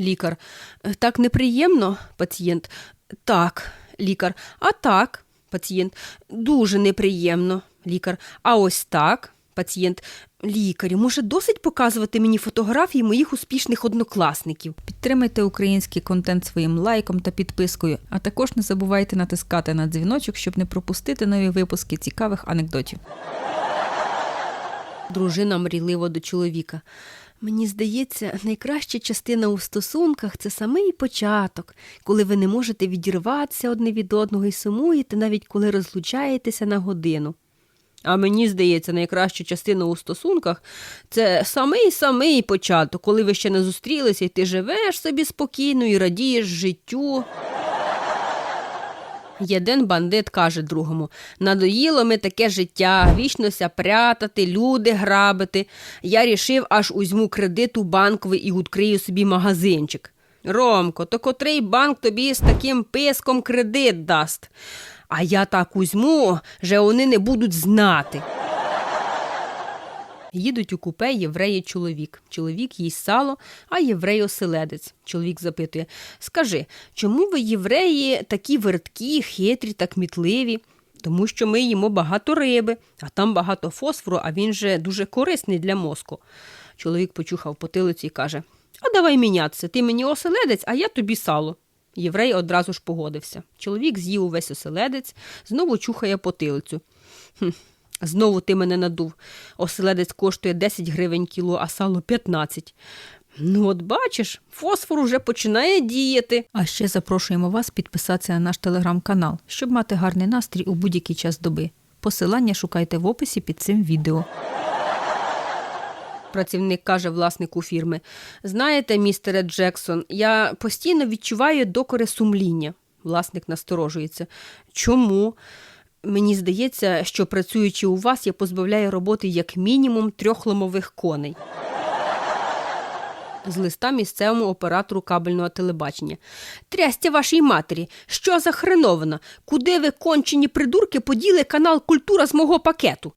Лікар. «Е, Так неприємно, пацієнт. Так, лікар. А так, пацієнт. Дуже неприємно, лікар. А ось так, пацієнт. Лікарю, може, досить показувати мені фотографії моїх успішних однокласників. Підтримайте український контент своїм лайком та підпискою, а також не забувайте натискати на дзвіночок, щоб не пропустити нові випуски цікавих анекдотів. Дружина мрійливо до чоловіка. Мені здається, найкраща частина у стосунках це самий початок, коли ви не можете відірватися одне від одного і сумуєте, навіть коли розлучаєтеся на годину. А мені здається, найкраща частина у стосунках це самий самий початок, коли ви ще не зустрілися, і ти живеш собі спокійно і радієш життю. Єдин бандит каже другому: надоїло ми таке життя, вічнося прятати, люди грабити. Я рішив, аж узьму кредит у банковий і відкрию собі магазинчик. Ромко, то котрий банк тобі з таким писком кредит дасть? А я так узьму, же вони не будуть знати. Їдуть у купе євреї чоловік. Чоловік їсть сало, а єврей оселедець. Чоловік запитує: Скажи, чому ви, євреї, такі верткі, хитрі та кмітливі? Тому що ми їмо багато риби, а там багато фосфору, а він же дуже корисний для мозку. Чоловік почухав потилицю і каже: А давай мінятися, ти мені оселедець, а я тобі сало. Єврей одразу ж погодився. Чоловік з'їв увесь оселедець, знову чухає потилицю. Хм, Знову ти мене надув. Оселедець коштує 10 гривень кіло, а сало 15. Ну, от бачиш, фосфор уже починає діяти. А ще запрошуємо вас підписатися на наш телеграм-канал, щоб мати гарний настрій у будь-який час доби. Посилання шукайте в описі під цим відео. Працівник каже власнику фірми: Знаєте, містере Джексон, я постійно відчуваю докори сумління. Власник насторожується. Чому? Мені здається, що працюючи у вас, я позбавляю роботи як мінімум трьох ломових коней. З листа місцевому оператору кабельного телебачення. Трястя вашій матері, що за хреновина? Куди ви кончені придурки поділи канал Культура з мого пакету?